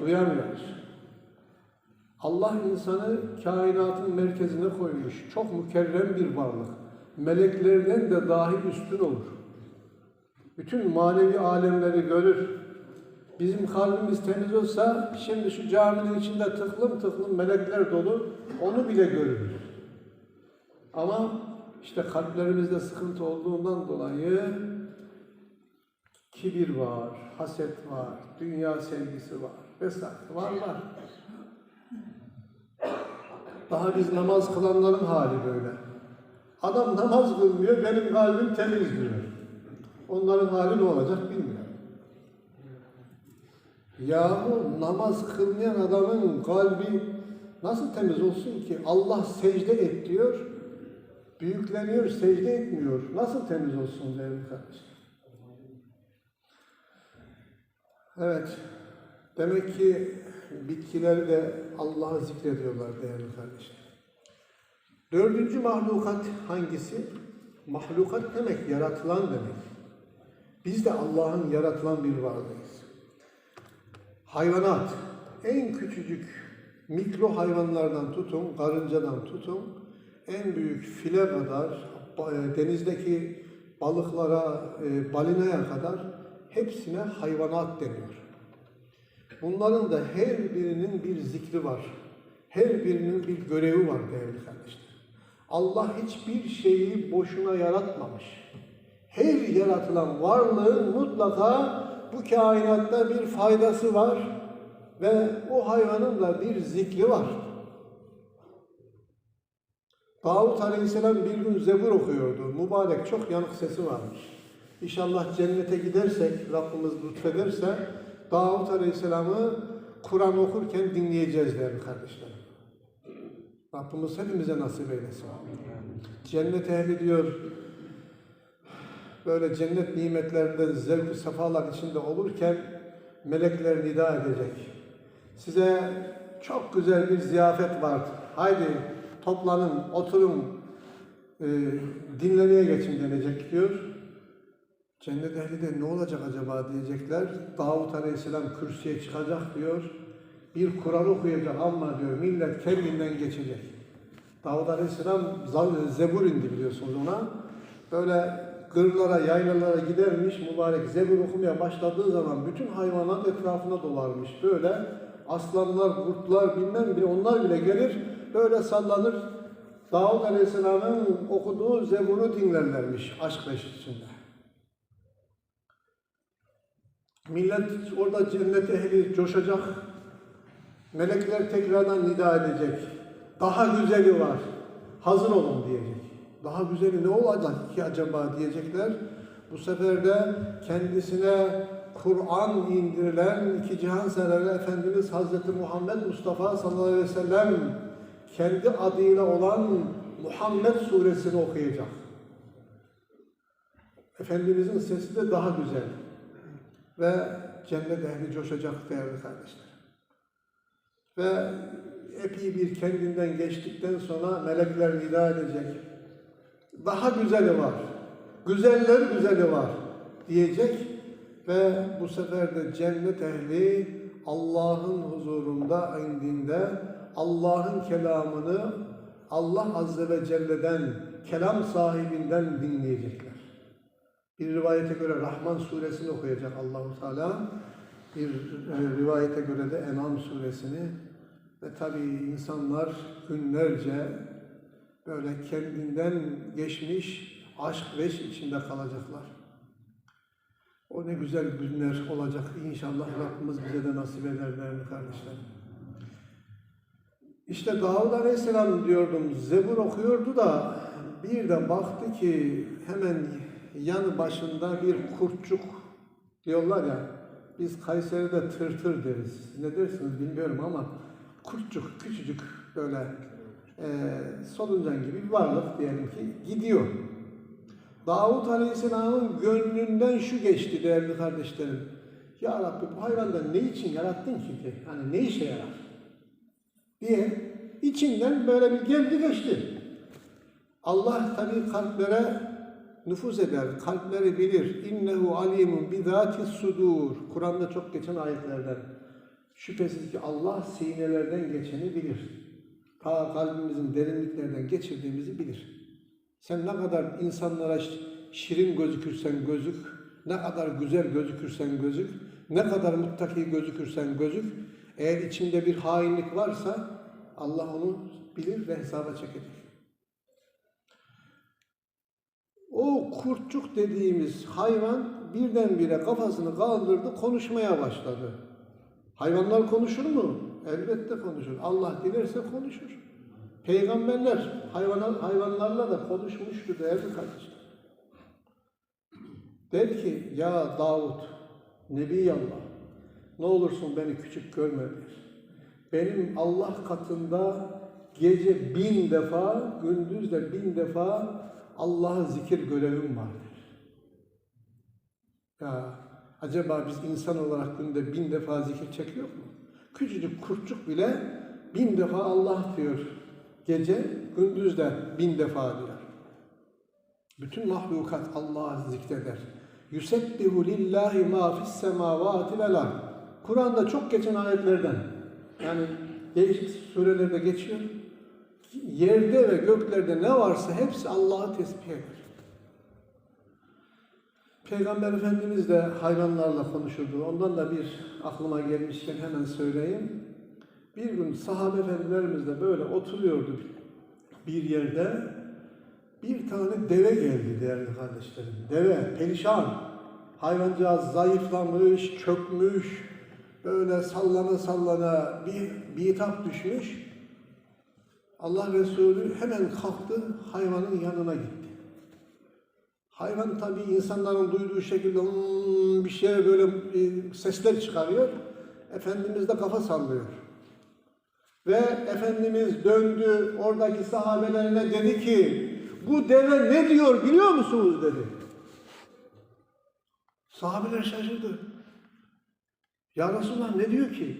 duyamıyoruz. Allah insanı kainatın merkezine koymuş. Çok mükerrem bir varlık. Meleklerden de dahi üstün olur. Bütün manevi alemleri görür. Bizim kalbimiz temiz olsa şimdi şu caminin içinde tıklım tıklım melekler dolu. Onu bile görürüz. Ama işte kalplerimizde sıkıntı olduğundan dolayı kibir var, haset var, dünya sevgisi var vesaire. Var var. Daha biz namaz kılanların hali böyle. Adam namaz kılmıyor, benim kalbim temiz diyor. Onların hali ne olacak bilmiyorum. Yahu namaz kılmayan adamın kalbi nasıl temiz olsun ki? Allah secde et diyor, büyükleniyor, secde etmiyor. Nasıl temiz olsun değerli kardeşim? Evet, demek ki bitkileri de Allah'ı zikrediyorlar değerli kardeşler. Dördüncü mahlukat hangisi? Mahlukat demek yaratılan demek. Biz de Allah'ın yaratılan bir varlığıyız. Hayvanat, en küçücük mikro hayvanlardan tutun, karıncadan tutun, en büyük file kadar, ba- denizdeki balıklara, e, balinaya kadar hepsine hayvanat deniyor. Bunların da her birinin bir zikri var. Her birinin bir görevi var değerli kardeşler. Allah hiçbir şeyi boşuna yaratmamış. Her yaratılan varlığın mutlaka bu kainatta bir faydası var ve o hayvanın da bir zikri var. Davut Aleyhisselam bir gün Zebur okuyordu. Mübarek çok yanık sesi varmış. İnşallah cennete gidersek, Rabbimiz lütfederse Davut Aleyhisselam'ı Kur'an okurken dinleyeceğiz değerli kardeşlerim. Rabbimiz hepimize nasip eylesin. Cennet ehli diyor, böyle cennet nimetlerinde zevk-ı sefalar içinde olurken melekler nida edecek. Size çok güzel bir ziyafet var. Haydi toplanın, oturun, e, dinlemeye geçin denecek diyor. Cennet ehli de ne olacak acaba diyecekler. Davut Aleyhisselam kürsüye çıkacak diyor. Bir Kur'an okuyacak ama diyor millet kendinden geçecek. Davut Aleyhisselam zebur indi biliyorsunuz ona. Böyle kırlara, yaylalara gidermiş mübarek zebur okumaya başladığı zaman bütün hayvanat etrafına dolarmış. Böyle aslanlar, kurtlar bilmem bile onlar bile gelir böyle sallanır. Davut Aleyhisselam'ın okuduğu zeburu dinlerlermiş aşk meşk içinde. Millet orada cennet ehli coşacak. Melekler tekrardan nida edecek. Daha güzeli var. Hazır olun diyecek. Daha güzeli ne olacak ki acaba diyecekler. Bu sefer de kendisine Kur'an indirilen iki cihan sereri Efendimiz Hazreti Muhammed Mustafa sallallahu aleyhi ve sellem kendi adıyla olan Muhammed suresini okuyacak. Efendimizin sesi de daha güzel ve cennet ehli coşacak değerli kardeşler. Ve epey bir kendinden geçtikten sonra melekler nida edecek. Daha güzeli var. Güzeller güzeli var diyecek ve bu sefer de cennet ehli Allah'ın huzurunda indinde Allah'ın kelamını Allah Azze ve Celle'den, kelam sahibinden dinleyecekler. Bir rivayete göre Rahman suresini okuyacak Allahu Teala. Bir e, rivayete göre de En'am suresini ve tabii insanlar günlerce böyle kendinden geçmiş aşk veş içinde kalacaklar. O ne güzel günler olacak inşallah Rabbimiz bize de nasip eder değerli kardeşlerim. İşte Davud Aleyhisselam diyordum, Zebur okuyordu da bir de baktı ki hemen yanı başında bir kurtçuk diyorlar ya, biz Kayseri'de tırtır deriz. Siz ne dersiniz bilmiyorum ama kurtçuk, küçücük böyle e, soluncan gibi bir varlık diyelim ki gidiyor. Davut Aleyhisselam'ın gönlünden şu geçti değerli kardeşlerim. Ya Rabbi bu hayvandan ne için yarattın ki? ki? Hani ne işe yarar? Diye içinden böyle bir geldi geçti. Allah tabi kalplere nüfuz eder, kalpleri bilir. İnnehu alimun bizati sudur. Kur'an'da çok geçen ayetlerden. Şüphesiz ki Allah sinelerden geçeni bilir. Ta kalbimizin derinliklerden geçirdiğimizi bilir. Sen ne kadar insanlara şirin gözükürsen gözük, ne kadar güzel gözükürsen gözük, ne kadar muttaki gözükürsen gözük, eğer içinde bir hainlik varsa Allah onu bilir ve hesaba çekecek. O kurtçuk dediğimiz hayvan birdenbire kafasını kaldırdı, konuşmaya başladı. Hayvanlar konuşur mu? Elbette konuşur. Allah dilerse konuşur. Peygamberler hayvan, hayvanlarla da konuşmuştu değerli kardeşler. Der ki ya Davut, Nebi Allah, ne olursun beni küçük görme der. Benim Allah katında gece bin defa, gündüz de bin defa Allah'ı zikir görevim vardır. Ya acaba biz insan olarak günde bin defa zikir çekiyor mu? Küçücük kurtçuk bile bin defa Allah diyor. Gece, gündüz de bin defa diyor. Bütün mahlukat Allah'ı zikreder. Yusebbihu lillahi ma fis semavati vel. Kur'an'da çok geçen ayetlerden. Yani değişik surelerde geçiyor. Yerde ve göklerde ne varsa hepsi Allah'ı tesbih eder. Peygamber Efendimiz de hayvanlarla konuşurdu. Ondan da bir aklıma gelmişken hemen söyleyeyim. Bir gün sahabe efendilerimiz de böyle oturuyordu bir yerde. Bir tane deve geldi değerli kardeşlerim. Deve, perişan. Hayvancağız zayıflamış, çökmüş, böyle sallana sallana bir bitap düşmüş. Allah Resulü hemen kalktı, hayvanın yanına gitti. Hayvan tabii insanların duyduğu şekilde "Hmm" bir şey böyle e, sesler çıkarıyor. Efendimiz de kafa sallıyor. Ve Efendimiz döndü oradaki sahabelerine dedi ki bu deve ne diyor biliyor musunuz dedi. Sahabeler şaşırdı. Ya Resulallah ne diyor ki?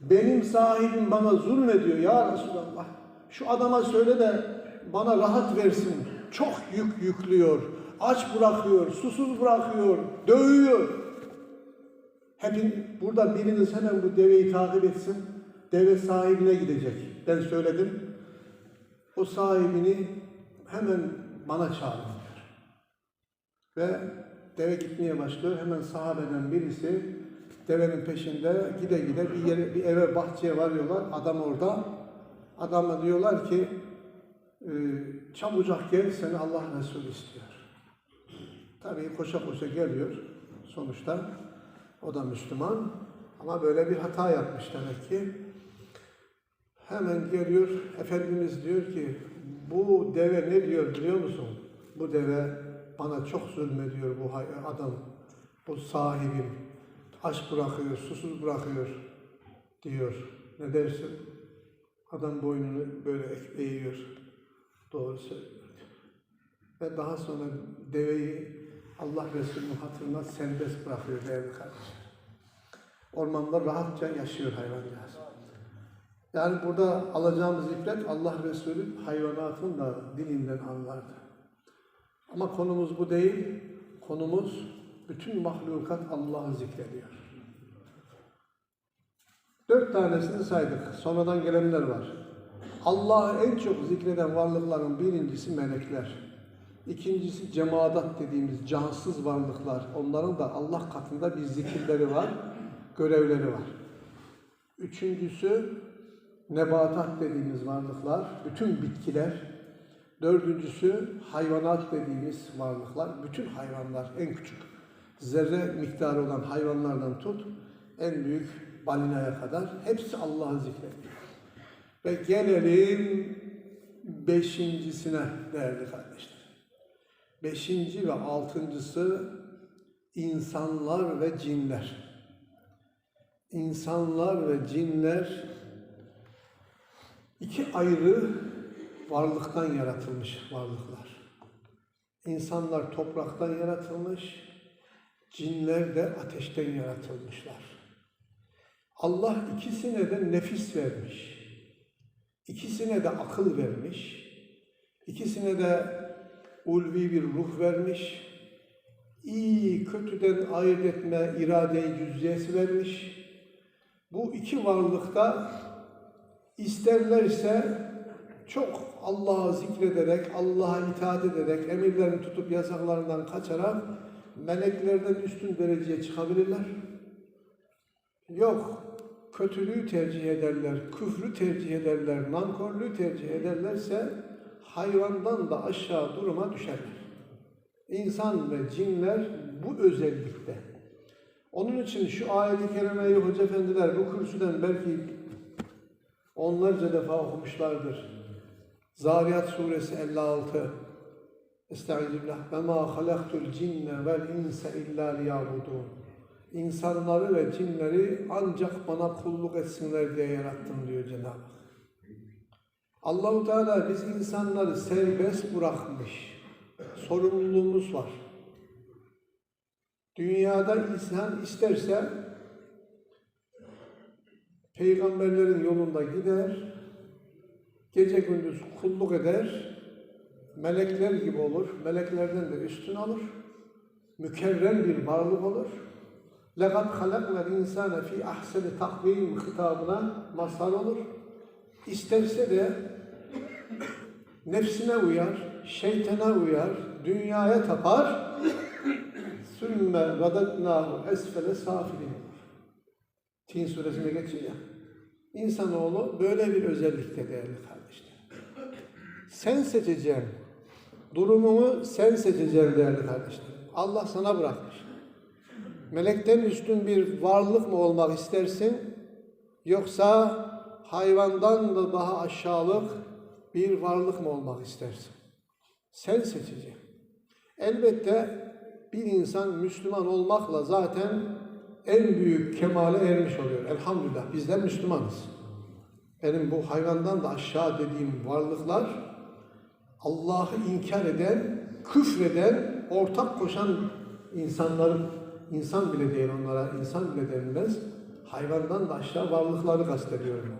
Benim sahibim bana zulmediyor ya Resulallah. Şu adama söyle de bana rahat versin. Çok yük yüklüyor. Aç bırakıyor, susuz bırakıyor, dövüyor. Hepin burada biriniz hemen bu deveyi takip etsin. Deve sahibine gidecek. Ben söyledim. O sahibini hemen bana çağırın diyor. Ve deve gitmeye başlıyor. Hemen sahabeden birisi devenin peşinde gide gide bir yere, bir eve bahçeye varıyorlar. Adam orada. Adama diyorlar ki e, çabucak gel seni Allah Resulü istiyor. Tabii koşa koşa geliyor sonuçta. O da Müslüman. Ama böyle bir hata yapmış demek ki. Hemen geliyor, Efendimiz diyor ki, bu deve ne diyor biliyor musun? Bu deve bana çok zulmediyor bu adam, bu sahibim. Aç bırakıyor, susuz bırakıyor diyor. Ne dersin? Adam boynunu böyle eğiyor. Doğru söylüyor. Ve daha sonra deveyi Allah Resulü'nün hatırına serbest bırakıyor değerli kardeşler. Ormanda rahatça yaşıyor hayvancağız. Yani burada alacağımız ibret Allah Resulü hayvanatın da dilinden anlardı. Ama konumuz bu değil. Konumuz bütün mahlukat Allah'ı zikrediyor. Dört tanesini saydık. Sonradan gelenler var. Allah'ı en çok zikreden varlıkların birincisi melekler. İkincisi cemaat dediğimiz cansız varlıklar. Onların da Allah katında bir zikirleri var, görevleri var. Üçüncüsü nebatat dediğimiz varlıklar, bütün bitkiler. Dördüncüsü hayvanat dediğimiz varlıklar, bütün hayvanlar en küçük zerre miktarı olan hayvanlardan tut, en büyük balinaya kadar hepsi Allah'ı zikrediyor. Ve gelelim beşincisine değerli kardeşler. Beşinci ve altıncısı insanlar ve cinler. İnsanlar ve cinler iki ayrı varlıktan yaratılmış varlıklar. İnsanlar topraktan yaratılmış, cinler de ateşten yaratılmışlar. Allah ikisine de nefis vermiş. İkisine de akıl vermiş. İkisine de ulvi bir ruh vermiş. İyi kötüden ayırt etme irade-i vermiş. Bu iki varlıkta isterlerse çok Allah'ı zikrederek, Allah'a itaat ederek, emirlerini tutup yasaklarından kaçarak meleklerden üstün dereceye çıkabilirler. Yok, kötülüğü tercih ederler, küfrü tercih ederler, nankörlüğü tercih ederlerse hayvandan da aşağı duruma düşerler. İnsan ve cinler bu özellikte. Onun için şu ayet-i kerimeyi hoca efendiler bu kürsüden belki onlarca defa okumuşlardır. Zariyat suresi 56. Estağfirullah. Ve ma halaktul cinne vel insa illa liyabudun. İnsanları ve cinleri ancak bana kulluk etsinler diye yarattım diyor Cenab-ı Hak. Allahu Teala biz insanları serbest bırakmış. Sorumluluğumuz var. Dünyada insan isterse peygamberlerin yolunda gider, gece gündüz kulluk eder, melekler gibi olur, meleklerden de üstün olur, mükerrem bir varlık olur. لَقَدْ خَلَقْنَا الْاِنْسَانَ ف۪ي اَحْسَنِ takvim hitabına mazhar olur. İsterse de nefsine uyar, şeytana uyar, dünyaya tapar, sümme radetnahu esfele safilin olur. Tin suresinde geçiyor ya. İnsanoğlu böyle bir özellikte değerli kardeşler. Sen seçeceksin. Durumunu sen seçeceksin değerli kardeşler. Allah sana bırakmış. Melekten üstün bir varlık mı olmak istersin? Yoksa hayvandan da daha aşağılık bir varlık mı olmak istersin? Sen seçeceksin. Elbette bir insan Müslüman olmakla zaten en büyük kemale ermiş oluyor. Elhamdülillah bizler Müslümanız. Benim bu hayvandan da aşağı dediğim varlıklar Allah'ı inkar eden, küfreden, ortak koşan insanların, insan bile değil onlara, insan bile denmez, hayvandan da aşağı varlıkları kastediyorum.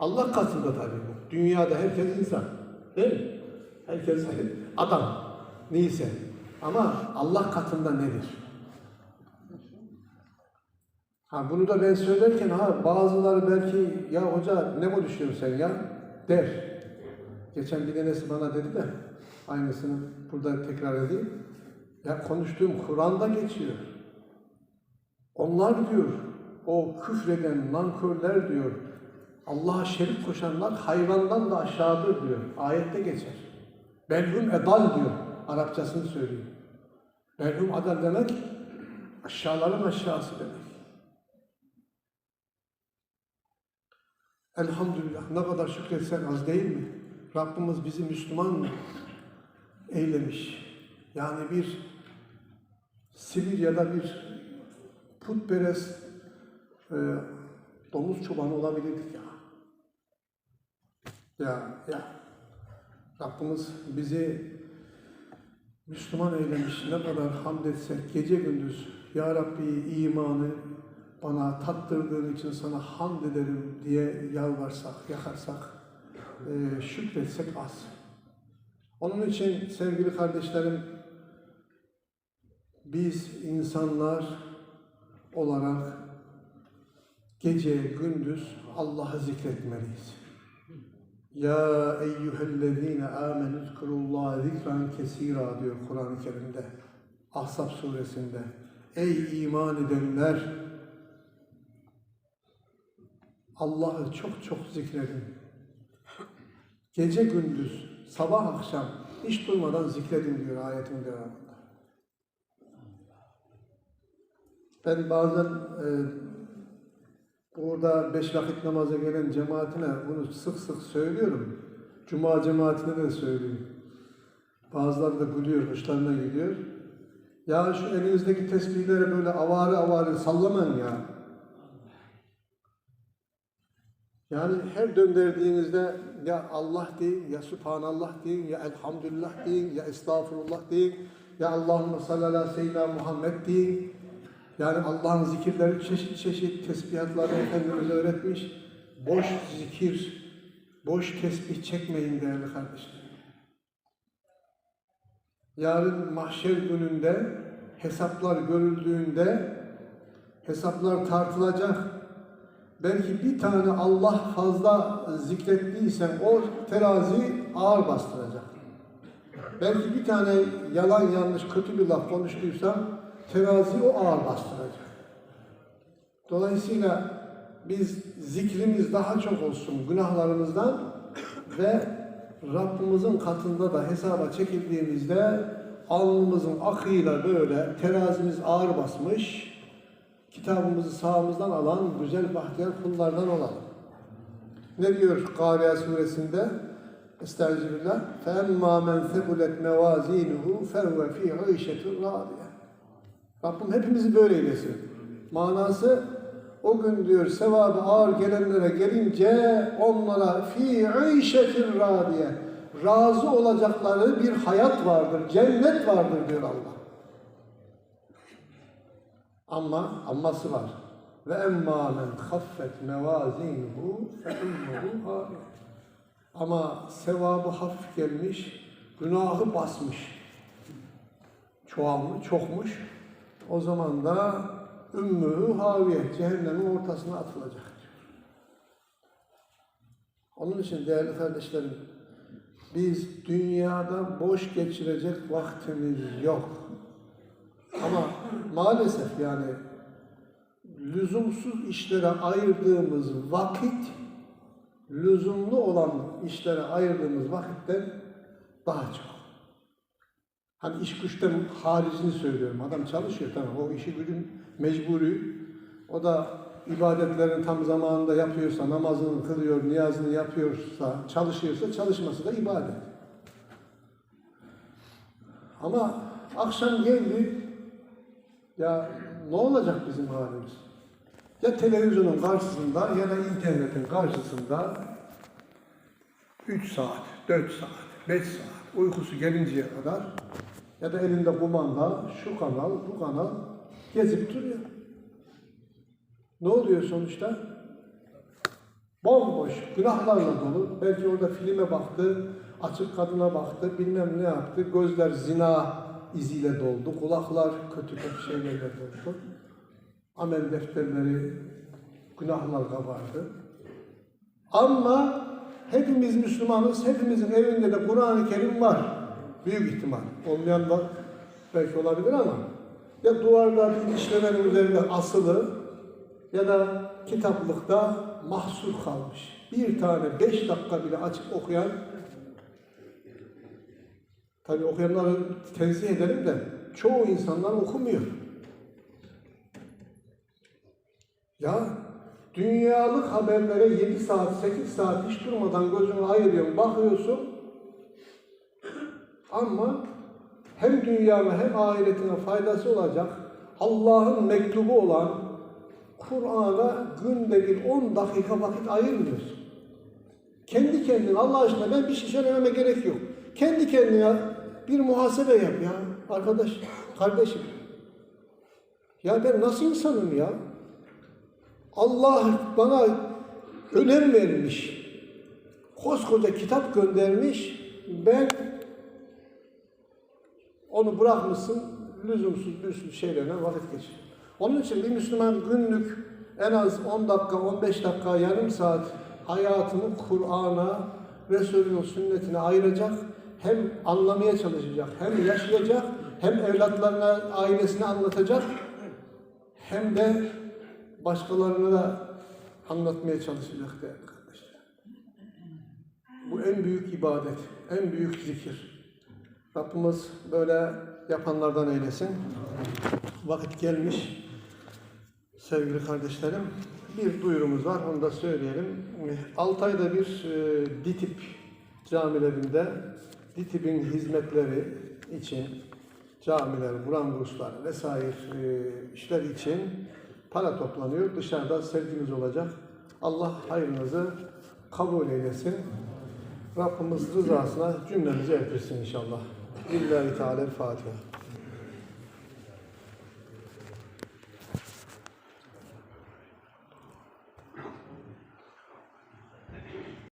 Allah katında tabii bu. Dünyada herkes insan. Değil mi? Herkes adam. Neyse. Ama Allah katında nedir? Ha bunu da ben söylerken ha bazıları belki ya hoca ne konuşuyorsun sen ya der. Geçen bir tanesi bana dedi de aynısını burada tekrar edeyim. Ya konuştuğum Kur'an'da geçiyor. Onlar diyor o küfreden nankörler diyor Allah'a şerik koşanlar hayvandan da aşağıdır diyor. Ayette geçer. Belhum edal diyor. Arapçasını söylüyor. Belhum adal demek aşağıların aşağısı demek. Elhamdülillah ne kadar şükretsen az değil mi? Rabbimiz bizi Müslüman eylemiş. Yani bir Sibirya'da bir putperest e, domuz çobanı olabilirdik ya. Ya, ya. Rabbimiz bizi Müslüman eylemiş. Ne kadar hamd etsek gece gündüz Ya Rabbi imanı bana tattırdığın için sana hamd ederim diye yalvarsak, yakarsak, e, şükretsek az. Onun için sevgili kardeşlerim, biz insanlar olarak gece gündüz Allah'ı zikretmeliyiz. Ya eyyühellezine amenü zkurullaha zikran kesira diyor Kur'an-ı Kerim'de. Ahzab suresinde. Ey iman edenler! Allah'ı çok çok zikredin. Gece gündüz, sabah akşam hiç durmadan zikredin diyor ayetin devamında. Ben bazen e, burada beş vakit namaza gelen cemaatine bunu sık sık söylüyorum. Cuma cemaatine de söylüyorum. Bazıları da gülüyor, hoşlarına gidiyor. Ya şu elinizdeki tesbihleri böyle avarı avarı sallamayın ya. Yani her döndürdüğünüzde ya Allah deyin, ya Subhanallah deyin, ya Elhamdülillah deyin, ya Estağfurullah deyin, ya Allahümme salli ala seyyidina Muhammed deyin. Yani Allah'ın zikirleri çeşit çeşit tesbihatları Efendimiz öğretmiş. Boş zikir, boş tesbih çekmeyin değerli kardeşler. Yarın mahşer gününde hesaplar görüldüğünde Hesaplar tartılacak. Belki bir tane Allah fazla zikrettiysen o terazi ağır bastıracak. Belki bir tane yalan yanlış kötü bir laf konuştuysan terazi o ağır bastıracak. Dolayısıyla biz zikrimiz daha çok olsun günahlarımızdan ve Rabbimizin katında da hesaba çekildiğimizde alnımızın akıyla böyle terazimiz ağır basmış, kitabımızı sağımızdan alan güzel bahtiyar kullardan olalım. Ne diyor Kariya suresinde? Estağfirullah. فَاَمَّا مَنْ ثَبُلَتْ مَوَازِينُهُ فَهُوَ ف۪ي عِيشَةٍ رَاضِيَةٍ Rabbim hepimizi böyle eylesin. Manası o gün diyor sevabı ağır gelenlere gelince onlara fi işetin radiye razı olacakları bir hayat vardır, cennet vardır diyor Allah. Ama amması var. Ve emma men haffet mevazinuhu fe ummuhu. Ama sevabı hafif gelmiş, günahı basmış. Çoğalmış, çokmuş. O zaman da ümmühü haviye, cehennemin ortasına atılacak diyor. Onun için değerli kardeşlerim, biz dünyada boş geçirecek vaktimiz yok. Ama maalesef yani lüzumsuz işlere ayırdığımız vakit, lüzumlu olan işlere ayırdığımız vakitten daha çok. Hani iş güçten haricini söylüyorum. Adam çalışıyor tamam. O işi gücün mecburi. O da ibadetlerini tam zamanında yapıyorsa, namazını kılıyor, niyazını yapıyorsa, çalışıyorsa, çalışması da ibadet. Ama akşam geldi, ya ne olacak bizim halimiz? Ya televizyonun karşısında ya da internetin karşısında 3 saat, 4 saat, 5 saat uykusu gelinceye kadar ya da elinde kumanda şu kanal, bu kanal gezip duruyor. Ne oluyor sonuçta? Bomboş, günahlarla dolu. Belki orada filme baktı, açık kadına baktı, bilmem ne yaptı. Gözler zina iziyle doldu, kulaklar kötü kötü şeylerle doldu. Amel defterleri günahlar kabardı. Ama hepimiz Müslümanız, hepimizin evinde de Kur'an-ı Kerim var. Büyük ihtimal. Olmayan var belki olabilir ama ya duvarda bir işlemenin üzerinde asılı ya da kitaplıkta mahsur kalmış. Bir tane beş dakika bile açıp okuyan tabi okuyanları tenzih edelim de çoğu insanlar okumuyor. Ya dünyalık haberlere 7 saat, 8 saat hiç durmadan gözünü ayırıyorsun, bakıyorsun ama hem dünyana hem ahiretine faydası olacak Allah'ın mektubu olan Kur'an'a günde bir 10 dakika vakit ayırmıyorsun. Kendi kendine Allah aşkına ben bir şey söylememe gerek yok. Kendi kendine bir muhasebe yap ya arkadaş, kardeşim. Ya ben nasıl insanım ya? Allah bana önem vermiş. Koskoca kitap göndermiş. Ben onu bırakmışsın, lüzumsuz bir sürü şeylerle vakit geçir. Onun için bir Müslüman günlük en az 10 dakika, 15 dakika, yarım saat hayatını Kur'an'a, Resulünün sünnetine ayıracak. Hem anlamaya çalışacak, hem yaşayacak, hem evlatlarına, ailesine anlatacak, hem de başkalarına da anlatmaya çalışacak değerli kardeşler. Bu en büyük ibadet, en büyük zikir. Rabbimiz böyle yapanlardan eylesin. Vakit gelmiş sevgili kardeşlerim. Bir duyurumuz var, onu da söyleyelim. 6 ayda bir e, DİTİP camilerinde DİTİP'in hizmetleri için camiler, Kur'an kursları vesaire e, işler için para toplanıyor. Dışarıda sevgimiz olacak. Allah hayrınızı kabul eylesin. Rabbimiz rızasına cümlemizi erdirsin inşallah. Lillahi Teala Fatiha.